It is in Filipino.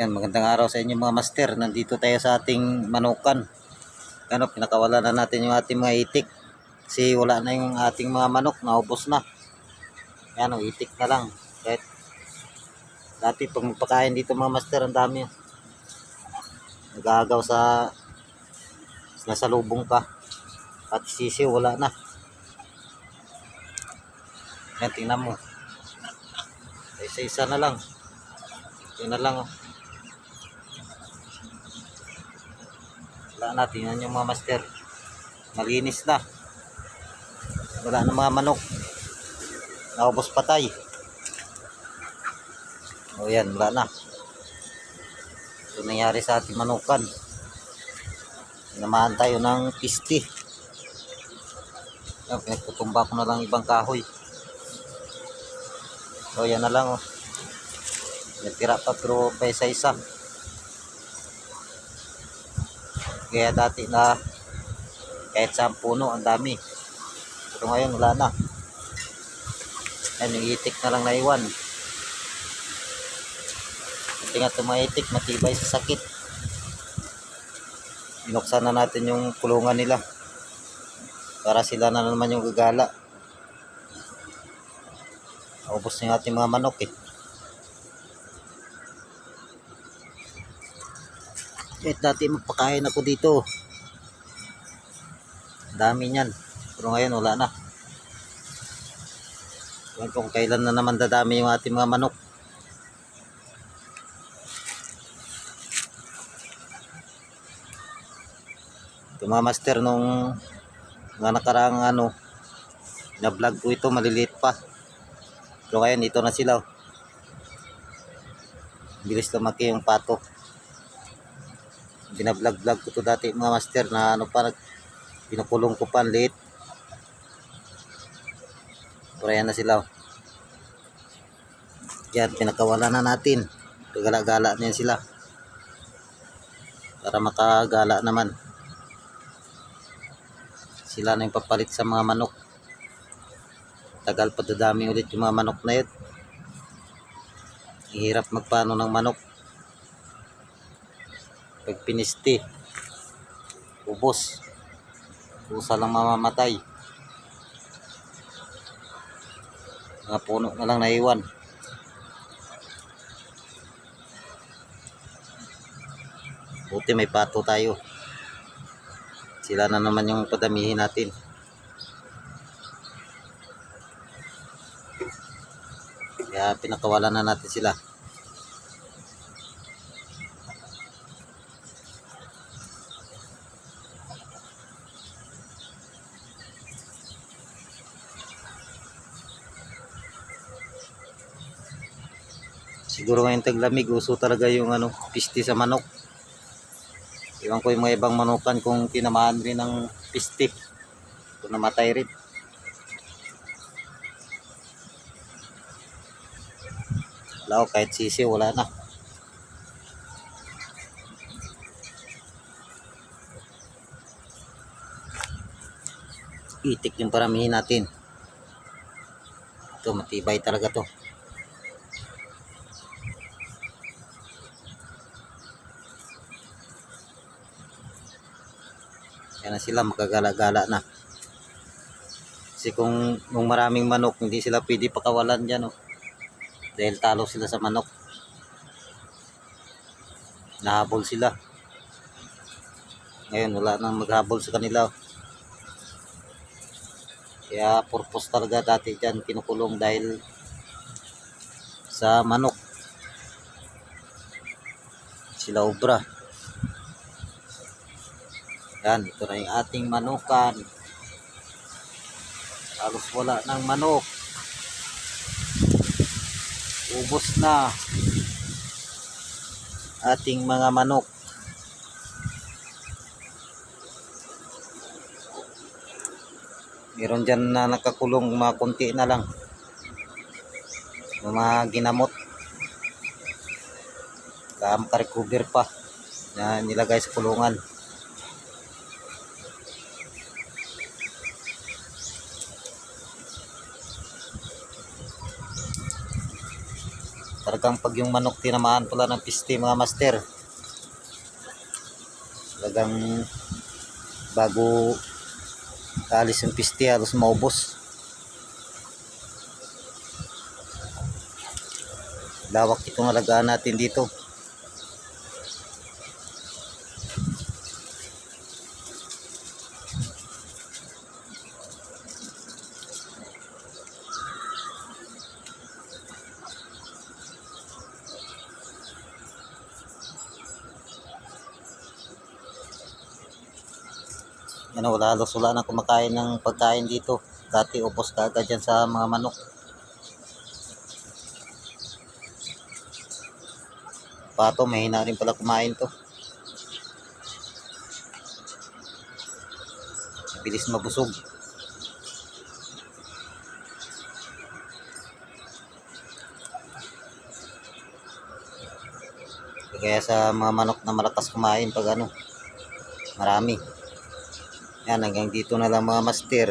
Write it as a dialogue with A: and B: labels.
A: Yan, magandang araw sa inyo mga master. Nandito tayo sa ating manukan. Ano, pinakawala na natin yung ating mga itik. Kasi wala na yung ating mga manok, naubos na. Yan, itik na lang. Kahit dati pag magpakain dito mga master, ang dami. Nagagaw sa nasa lubong ka. At sisi, wala na. Yan, tingnan mo. Isa-isa na lang. Yun na lang, oh. Wala na, tingnan yung mga master. Malinis na. Wala na mga manok. Naubos patay. O yan, wala na. Ito nangyari sa ating manukan. Namaan tayo ng pisti. Yan, pinagtutumba ko na lang ibang kahoy. So yan na lang oh. Natira pa pero pa isa-isa. Kaya dati na kahit sa puno ang dami. Pero ngayon wala na. Yan yung itik na lang naiwan. Kasi nga itong mga itik matibay sa sakit. Binuksan na natin yung kulungan nila. Para sila na naman yung gagala. Ubos na yung ating mga manok eh. Kahit dati magpakain ako dito. Dami niyan. Pero ngayon wala na. Kung kailan na naman dadami yung ating mga manok. Ito mga master nung mga nakaraang ano na vlog ko ito maliliit pa. Pero ngayon ito na sila. oh. Bilis lumaki yung pato binablog-vlog ko to dati mga master na ano pa pinukulong ko pa liit. Pero yan na sila oh. yan pinakawala na natin. Gala-gala na yan sila. Para makagala naman. Sila na yung papalit sa mga manok. Tagal pa dadami ulit yung mga manok na yun. Hirap magpano ng manok pag pinisti ubos. Pusa lang mamamatay. Mga puno na lang naiwan. Buti may pato tayo. Sila na naman yung padamihin natin. Kaya pinakawalan na natin sila Siguro ngayon taglamig, uso talaga yung ano, pisti sa manok. Iwan ko yung mga ibang manukan kung tinamaan rin ng pisti. Kung namatay rin. Wala ko, kahit sisi, wala na. Itik yung paramihin natin. Ito, matibay talaga to. Na sila, makagala-gala na. Kasi kung nung maraming manok, hindi sila pwede pakawalan dyan. Oh. Dahil talo sila sa manok. Nahabol sila. Ngayon, wala nang maghabol sa kanila. oh. Kaya purpose talaga dati dyan kinukulong dahil sa manok. Sila obra. Yan, ito na yung ating manukan. Halos wala ng manok. Ubos na ating mga manok. Meron dyan na nakakulong mga kunti na lang. Mga ginamot. Kaya makarecover pa na nilagay sa kulungan. Talagang pag yung manok tinamaan pala ng piste mga master. Talagang bago alis yung piste halos maubos. Lawak itong alagaan natin dito. Yan o, wala halos wala na kumakain ng pagkain dito. Dati upos ka agad yan sa mga manok. Pato, mahina rin pala kumain to. Bilis mabusog. Kaya sa mga manok na malakas kumain pag ano, marami. Yan, hanggang dito na lang mga master.